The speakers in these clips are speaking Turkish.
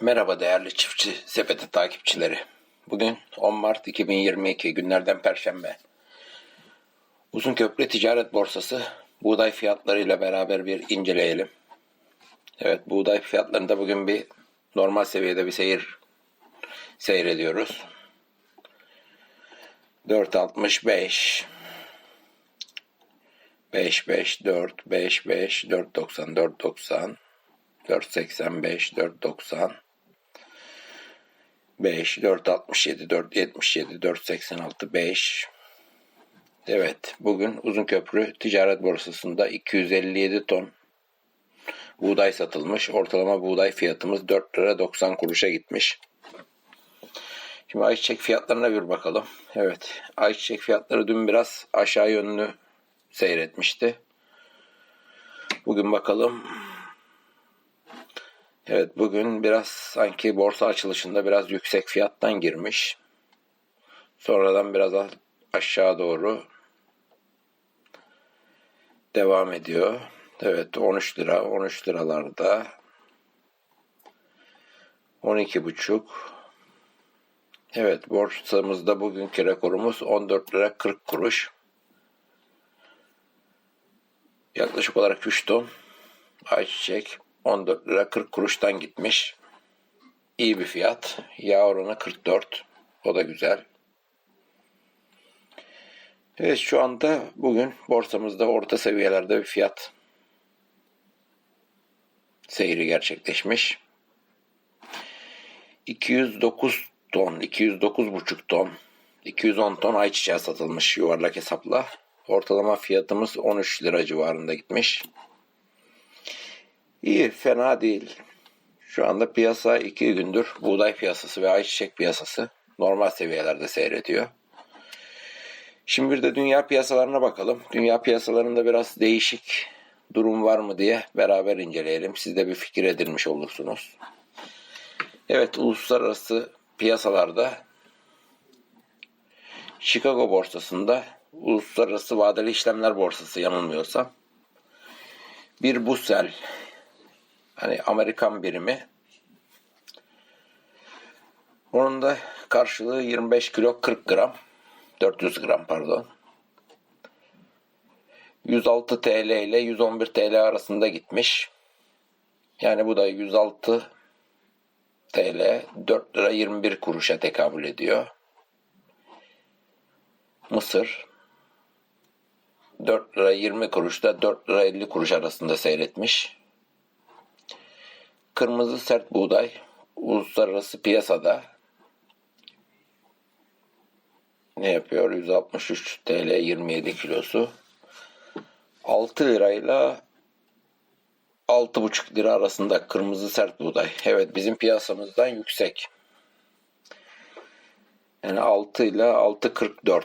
Merhaba değerli çiftçi sepeti takipçileri. Bugün 10 Mart 2022 günlerden Perşembe. Uzunköprü Ticaret Borsası buğday fiyatlarıyla beraber bir inceleyelim. Evet buğday fiyatlarında bugün bir normal seviyede bir seyir seyrediyoruz. 4.65 5 5 4 5 5 4.90 4.90 4.85 4.90 5 4.67 4.77 4.86 5 Evet bugün Uzunköprü Ticaret Borsası'nda 257 ton buğday satılmış. Ortalama buğday fiyatımız 4 lira 90 kuruşa gitmiş. Şimdi ayçiçek fiyatlarına bir bakalım. Evet ayçiçek fiyatları dün biraz aşağı yönlü seyretmişti. Bugün bakalım. Evet bugün biraz sanki borsa açılışında biraz yüksek fiyattan girmiş. Sonradan biraz aşağı doğru devam ediyor. Evet 13 lira 13 liralarda 12 buçuk Evet borsamızda bugünkü rekorumuz 14 lira 40 kuruş. Yaklaşık olarak 3 ton ayçiçek 14 lira 40 kuruştan gitmiş. İyi bir fiyat. Yağ oranı 44. O da güzel. Evet şu anda bugün borsamızda orta seviyelerde bir fiyat seyri gerçekleşmiş. 209 ton, 209,5 ton, 210 ton ayçiçeği satılmış yuvarlak hesapla. Ortalama fiyatımız 13 lira civarında gitmiş. İyi, fena değil. Şu anda piyasa iki gündür buğday piyasası ve ayçiçek piyasası normal seviyelerde seyrediyor. Şimdi bir de dünya piyasalarına bakalım. Dünya piyasalarında biraz değişik durum var mı diye beraber inceleyelim. Siz de bir fikir edinmiş olursunuz. Evet, uluslararası piyasalarda Chicago borsasında Uluslararası Vadeli İşlemler Borsası yanılmıyorsam bir Bussel hani Amerikan birimi onun da karşılığı 25 kilo 40 gram 400 gram pardon 106 TL ile 111 TL arasında gitmiş. Yani bu da 106 TL 4 lira 21 kuruşa tekabül ediyor. Mısır 4 lira 20 kuruşta 4 lira 50 kuruş arasında seyretmiş. Kırmızı sert buğday uluslararası piyasada ne yapıyor? 163 TL 27 kilosu. 6 lirayla 6,5 lira arasında kırmızı sert buğday. Evet bizim piyasamızdan yüksek. Yani 6 ile 6.44.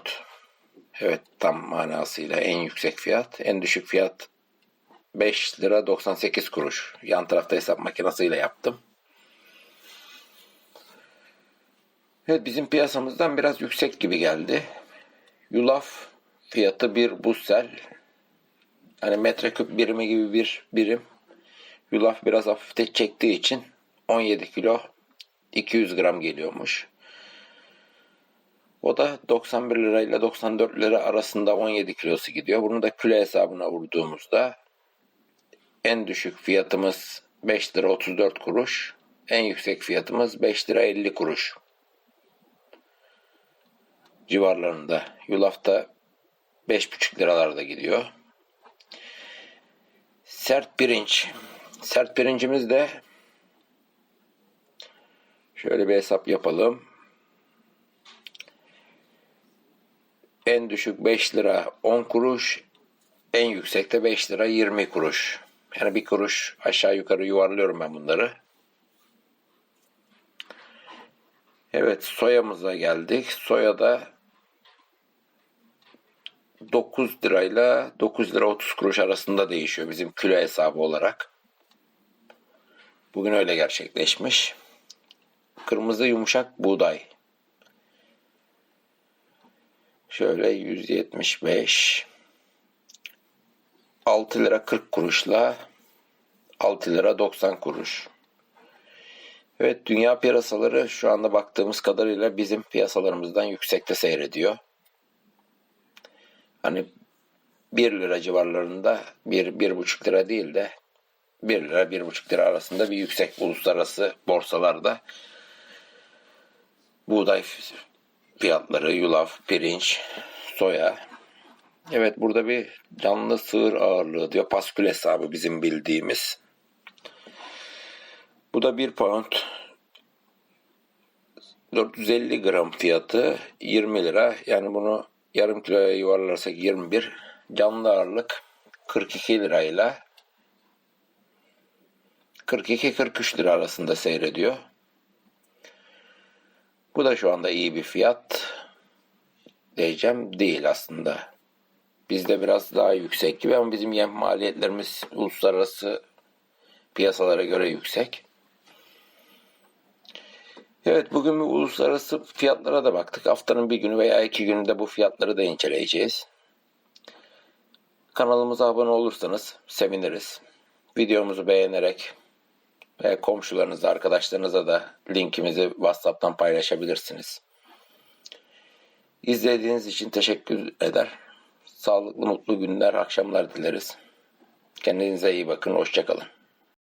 Evet tam manasıyla en yüksek fiyat. En düşük fiyat 5 lira 98 kuruş. Yan tarafta hesap makinesiyle yaptım. Evet bizim piyasamızdan biraz yüksek gibi geldi. Yulaf fiyatı bir bussel. Hani metreküp birimi gibi bir birim. Yulaf biraz hafifte çektiği için 17 kilo 200 gram geliyormuş. O da 91 lira ile 94 lira arasında 17 kilosu gidiyor. Bunu da küle hesabına vurduğumuzda en düşük fiyatımız 5 lira 34 kuruş. En yüksek fiyatımız 5 lira 50 kuruş civarlarında. Yulafta 5,5 liralarda gidiyor. Sert pirinç. Sert pirincimiz de şöyle bir hesap yapalım. En düşük 5 lira 10 kuruş, en yüksekte 5 lira 20 kuruş. Yani bir kuruş aşağı yukarı yuvarlıyorum ben bunları. Evet soyamıza geldik. Soya da 9 lirayla 9 lira 30 kuruş arasında değişiyor bizim kilo hesabı olarak. Bugün öyle gerçekleşmiş. Kırmızı yumuşak buğday. Şöyle 175 6 lira 40 kuruşla 6 lira 90 kuruş. Evet dünya piyasaları şu anda baktığımız kadarıyla bizim piyasalarımızdan yüksekte seyrediyor. Hani 1 lira civarlarında bir, bir buçuk lira değil de 1 lira bir buçuk lira arasında bir yüksek uluslararası borsalarda buğday fiyatları, yulaf, pirinç, soya. Evet burada bir canlı sığır ağırlığı diyor. Paskül hesabı bizim bildiğimiz. Bu da 1 pound 450 gram fiyatı 20 lira. Yani bunu yarım kiloya yuvarlarsak 21. Canlı ağırlık 42 lirayla 42-43 lira arasında seyrediyor. Bu da şu anda iyi bir fiyat diyeceğim değil aslında. Bizde biraz daha yüksek gibi ama bizim yem maliyetlerimiz uluslararası piyasalara göre yüksek. Evet bugün bir uluslararası fiyatlara da baktık. Haftanın bir günü veya iki gününde bu fiyatları da inceleyeceğiz. Kanalımıza abone olursanız seviniriz. Videomuzu beğenerek ve komşularınıza, arkadaşlarınıza da linkimizi WhatsApp'tan paylaşabilirsiniz. İzlediğiniz için teşekkür eder. Sağlıklı, mutlu günler, akşamlar dileriz. Kendinize iyi bakın, hoşçakalın.